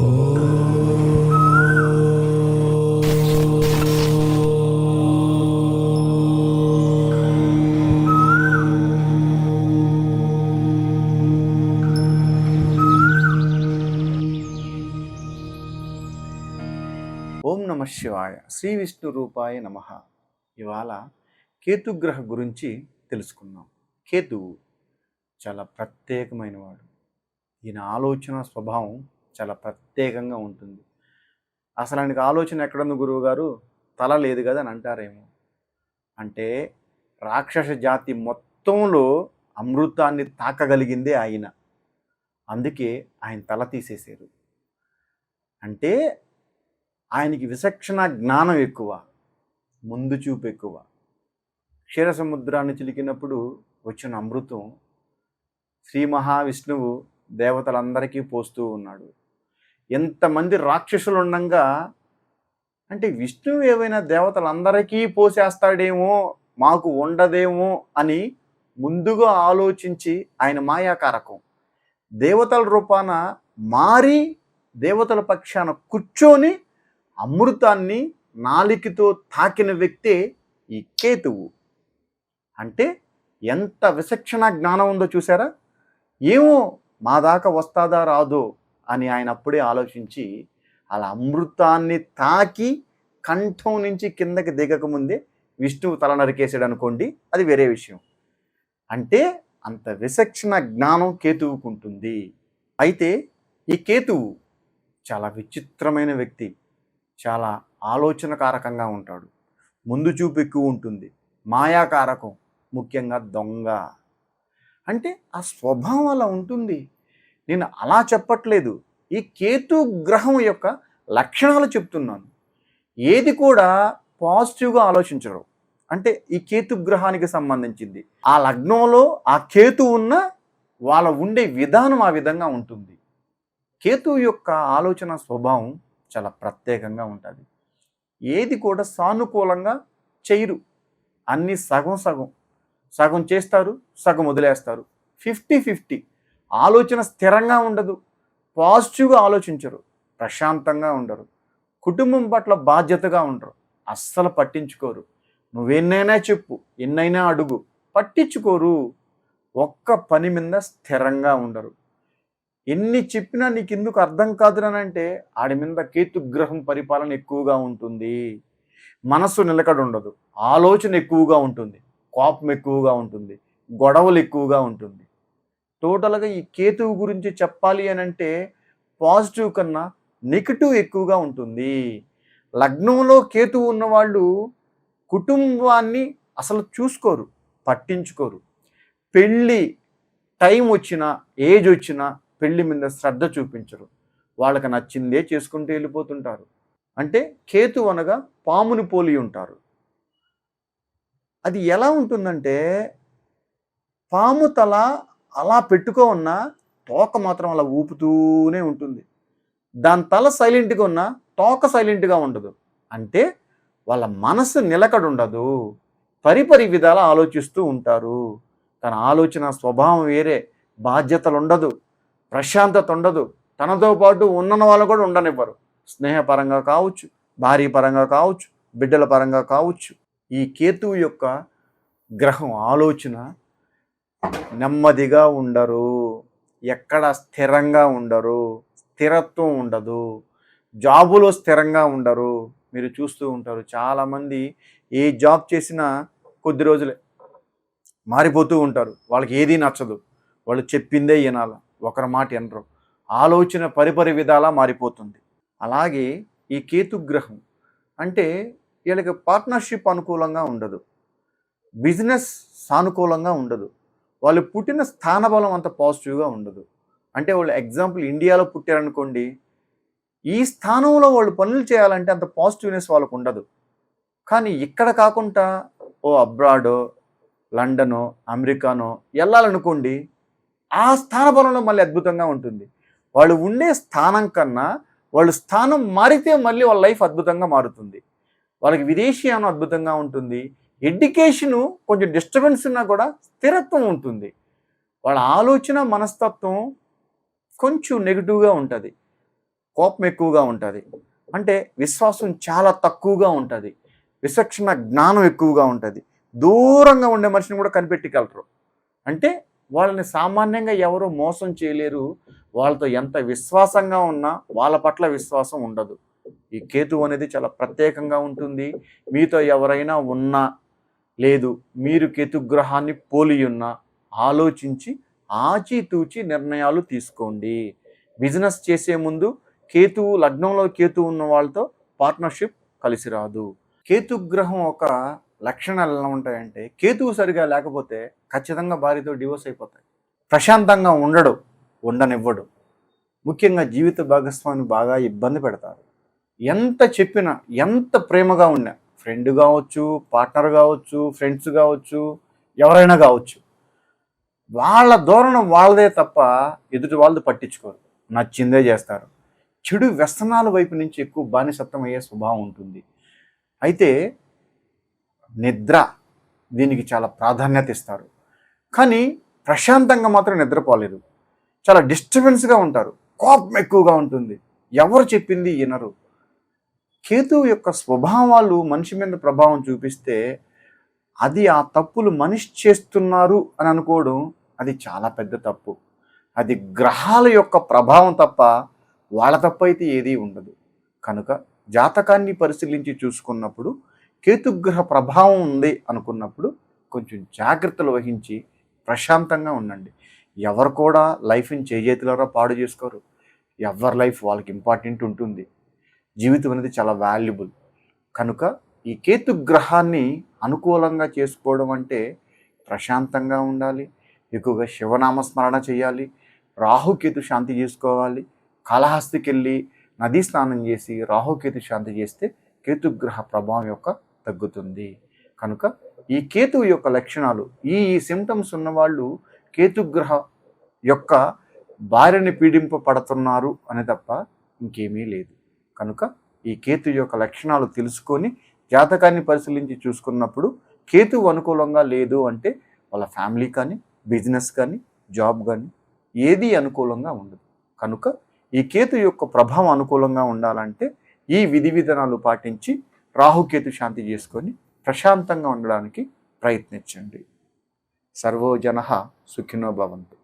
ఓం నమ శివాయ. శ్రీ విష్ణు రూపాయ నమ. ఇవాళ కేతుగ్రహ గురించి తెలుసుకుందాం. కేతువు చాలా ప్రత్యేకమైనవాడు. ఈయన ఆలోచన స్వభావం చాలా ప్రత్యేకంగా ఉంటుంది. అసలు ఆయనకు ఆలోచన ఎక్కడుంది గురువు గారు తల లేదు కదా అని అంటారేమో. అంటే రాక్షస జాతి మొత్తంలో అమృతాన్ని తాకగలిగిందే ఆయన. అందుకే ఆయన తల తీసేశారు. అంటే ఆయనకి విచక్షణ జ్ఞానం ఎక్కువ ముందు చూపు ఎక్కువ. క్షీర సముద్రాన్ని చిలికినప్పుడు వచ్చిన అమృతం శ్రీ మహావిష్ణువు దేవతలందరికీ పోస్తూ ఉన్నాడు. ఎంతమంది రాక్షసులు ఉండగా అంటే విష్ణువు ఏవైనా దేవతలందరికీ పోసేస్తాడేమో మాకు ఉండదేమో అని ముందుగా ఆలోచించి ఆయన మాయాకారకం. దేవతల రూపాన మారి దేవతల పక్షాన కూర్చొని అమృతాన్ని నాలికతో తాకిన వ్యక్తే ఈ కేతువు. అంటే ఎంత విచక్షణ జ్ఞానం ఉందో చూసారా? ఏమో మా దాకా వస్తాదా రాదో అని ఆయన అప్పుడే ఆలోచించి అలా అమృతాన్ని తాకి కంఠం నుంచి కిందకి దిగకముందే విష్ణువు తల నరికేసాడు అనుకోండి అది వేరే విషయం. అంటే అంత విచక్షణ జ్ఞానం కేతువుకు ఉంటుంది. అయితే ఈ కేతువు చాలా విచిత్రమైన వ్యక్తి చాలా ఆలోచనకారకంగా ఉంటాడు. ముందు చూపు ఎక్కువ ఉంటుంది. మాయాకారకం ముఖ్యంగా దొంగ. అంటే ఆ స్వభావం అలా ఉంటుంది. నేను అలా చెప్పట్లేదు. ఈ కేతు గ్రహం యొక్క లక్షణాలు చెప్తున్నాను. ఏది కూడా పాజిటివ్గా ఆలోచించరు. అంటే ఈ కేతు గ్రహానికి సంబంధించింది. ఆ లగ్నంలో ఆ కేతు ఉన్న వాళ్ళ ఉండే విధానం ఆ విధంగా ఉంటుంది. కేతు యొక్క ఆలోచన స్వభావం చాలా ప్రత్యేకంగా ఉంటుంది. ఏది కూడా సానుకూలంగా చేయరు. అన్నీ సగం సగం. సగం చేస్తారు సగం వదిలేస్తారు. Fifty fifty. ఆలోచన స్థిరంగా ఉండదు. పాజిటివ్గా ఆలోచించరు. ప్రశాంతంగా ఉండరు. కుటుంబం పట్ల బాధ్యతగా ఉండరు. అస్సలు పట్టించుకోరు. నువ్వెన్నైనా చెప్పు ఎన్నైనా అడుగు పట్టించుకోరు. ఒక్క పని మీద స్థిరంగా ఉండరు. ఎన్ని చెప్పినా నీకు ఎందుకు అర్థం కాదునంటే ఆడి మీద కేతుగ్రహం పరిపాలన ఎక్కువగా ఉంటుంది. మనస్సు నిలకడ ఉండదు. ఆలోచన ఎక్కువగా ఉంటుంది. కోపం ఎక్కువగా ఉంటుంది. గొడవలు ఎక్కువగా ఉంటుంది. టోటల్గా ఈ కేతువు గురించి చెప్పాలి అని అంటే పాజిటివ్ కన్నా నెగిటివ్ ఎక్కువగా ఉంటుంది. లగ్నంలో కేతువు ఉన్నవాళ్ళు కుటుంబాన్ని అసలు చూసుకోరు పట్టించుకోరు. పెళ్ళి టైం వచ్చినా ఏజ్ వచ్చినా పెళ్ళి మీద శ్రద్ధ చూపించరు. వాళ్ళకి నచ్చిందే చేసుకుంటూ వెళ్ళిపోతుంటారు. అంటే కేతు అనగా పాముని పోలి ఉంటారు. అది ఎలా ఉంటుందంటే పాము తల అలా పెట్టుకో ఉన్న తోక మాత్రం అలా ఊపుతూనే ఉంటుంది. దాని తల సైలెంట్గా ఉన్న తోక సైలెంట్గా ఉండదు. అంటే వాళ్ళ మనసు నిలకడ ఉండదు పరిపరి విధాల ఆలోచిస్తూ ఉంటారు. తన ఆలోచన స్వభావం వేరే బాధ్యతలు ఉండదు ప్రశాంతత ఉండదు తనతో పాటు ఉన్న వాళ్ళు కూడా ఉండనివ్వరు. స్నేహపరంగా కావచ్చు భార్య పరంగా కావచ్చు బిడ్డల పరంగా కావచ్చు. ఈ కేతువు యొక్క గ్రహం ఆలోచన నెమ్మదిగా ఉండరు. ఎక్కడ స్థిరంగా ఉండరు. స్థిరత్వం ఉండదు. జాబులో స్థిరంగా ఉండరు. మీరు చూస్తూ ఉంటారు. చాలామంది ఏ జాబ్ చేసినా కొద్ది రోజులే మారిపోతూ ఉంటారు. వాళ్ళకి ఏదీ నచ్చదు. వాళ్ళు చెప్పిందే వినాల. ఒకరి మాట వినరు. ఆలోచన పరిపరి విధాలా మారిపోతుంది. అలాగే ఈ కేతుగ్రహం అంటే వీళ్ళకి పార్ట్నర్షిప్ అనుకూలంగా ఉండదు. బిజినెస్ సానుకూలంగా ఉండదు. వాళ్ళు పుట్టిన స్థానబలం అంత పాజిటివ్గా ఉండదు. అంటే వాళ్ళు ఎగ్జాంపుల్ ఇండియాలో పుట్టారనుకోండి ఈ స్థానంలో వాళ్ళు పనులు చేయాలంటే అంత పాజిటివ్నెస్ వాళ్ళకు ఉండదు. కానీ ఇక్కడ కాకుండా ఓ అబ్రాడో లండనో అమెరికానో వెళ్ళాలనుకోండి ఆ స్థాన బలంలో మళ్ళీ అద్భుతంగా ఉంటుంది. వాళ్ళు ఉండే స్థానం కన్నా వాళ్ళు స్థానం మారితే మళ్ళీ వాళ్ళ లైఫ్ అద్భుతంగా మారుతుంది. వాళ్ళకి విదేశీయానం అద్భుతంగా ఉంటుంది. ఎడ్యుకేషను కొంచెం డిస్టర్బెన్స్ ఉన్నా కూడా స్థిరత్వం ఉంటుంది. వాళ్ళ ఆలోచన మనస్తత్వం కొంచెం నెగిటివ్గా ఉంటుంది. కోపం ఎక్కువగా ఉంటుంది. అంటే విశ్వాసం చాలా తక్కువగా ఉంటుంది. విచక్షణ జ్ఞానం ఎక్కువగా ఉంటుంది. దూరంగా ఉండే మనిషిని కూడా కనిపెట్టగలరు అంటే వాళ్ళని సామాన్యంగా ఎవరు మోసం చేయలేరు. వాళ్ళతో ఎంత విశ్వాసంగా ఉన్నా వాళ్ళ పట్ల విశ్వాసం ఉండదు. ఈ కేతు అనేది చాలా ప్రత్యేకంగా ఉంటుంది. మీతో ఎవరైనా ఉన్నా లేదు మీరు కేతుగ్రహాన్ని పోలి ఉన్నా ఆలోచించి ఆచితూచి నిర్ణయాలు తీసుకోండి. బిజినెస్ చేసే ముందు కేతువు లగ్నంలో కేతు ఉన్న వాళ్ళతో పార్ట్నర్షిప్ కలిసి రాదు. కేతుగ్రహం ఒక లక్షణాలు ఎలా ఉంటాయంటే కేతువు సరిగా లేకపోతే ఖచ్చితంగా భార్యతో డివోర్స్ అయిపోతాయి. ప్రశాంతంగా ఉండడు ఉండనివ్వడు. ముఖ్యంగా జీవిత భాగస్వామిని బాగా ఇబ్బంది పెడతారు. ఎంత చెప్పినా ఎంత ప్రేమగా ఉన్నా ఫ్రెండ్ కావచ్చు పార్ట్నర్ కావచ్చు ఫ్రెండ్స్ కావచ్చు ఎవరైనా కావచ్చు. వాళ్ళ ధోరణం వాళ్ళదే తప్ప ఎదుటి వాళ్ళది పట్టించుకోరు. నచ్చిందే చేస్తారు. చెడు వ్యసనాల వైపు నుంచి ఎక్కువ బానిసత్వం అయ్యే స్వభావం ఉంటుంది. అయితే నిద్ర దీనికి చాలా ప్రాధాన్యత ఇస్తారు. కానీ ప్రశాంతంగా మాత్రం నిద్రపోలేదు. చాలా డిస్టర్బెన్స్గా ఉంటారు. కోపం ఎక్కువగా ఉంటుంది. ఎవరు చెప్పింది వినరు. కేతువు యొక్క స్వభావాలు మనిషి మీద ప్రభావం చూపిస్తే అది ఆ తప్పులు మనిషి చేస్తున్నారు అని అనుకోవడం అది చాలా పెద్ద తప్పు. అది గ్రహాల యొక్క ప్రభావం తప్ప వాళ్ళ తప్పు అయితే ఏదీ ఉండదు. కనుక జాతకాన్ని పరిశీలించి చూసుకున్నప్పుడు కేతుగ్రహ ప్రభావం ఉంది అనుకున్నప్పుడు కొంచెం జాగ్రత్తలు వహించి ప్రశాంతంగా ఉండండి. ఎవరు కూడా లైఫ్ని చేజేతులారా పాడు చేసుకోరు. ఎవరి లైఫ్ వాళ్ళకి ఇంపార్టెంట్ ఉంటుంది. జీవితం అనేది చాలా వాల్యుబుల్ కనుక ఈ కేతు గ్రహాన్ని అనుకూలంగా చేసుకోవడం అంటే ప్రశాంతంగా ఉండాలి ఎక్కువగా శివనామస్మరణ చేయాలి రాహుకేతు శాంతి చేసుకోవాలి కాళహస్తికి వెళ్ళి నదీ స్నానం చేసి రాహుకేతు శాంతి చేస్తే కేతుగ్రహ ప్రభావం యొక్క తగ్గుతుంది. కనుక ఈ కేతువు యొక్క లక్షణాలు ఈ సిమ్టమ్స్ ఉన్నవాళ్ళు కేతుగ్రహ యొక్క భార్యని పీడింపబడుతున్నారు అని తప్ప ఇంకేమీ లేదు. కనుక ఈ కేతు యొక్క లక్షణాలు తెలుసుకొని జాతకాన్ని పరిశీలించి చూసుకున్నప్పుడు కేతువు అనుకూలంగా లేదు అంటే వాళ్ళ ఫ్యామిలీ కానీ బిజినెస్ కానీ జాబ్ కానీ ఏది అనుకూలంగా ఉండదు. కనుక ఈ కేతు యొక్క ప్రభావం అనుకూలంగా ఉండాలంటే ఈ విధి విధానాలు పాటించి రాహుకేతు శాంతి చేసుకొని ప్రశాంతంగా ఉండడానికి ప్రయత్నించండి. సర్వోజన సుఖినో భవంతు.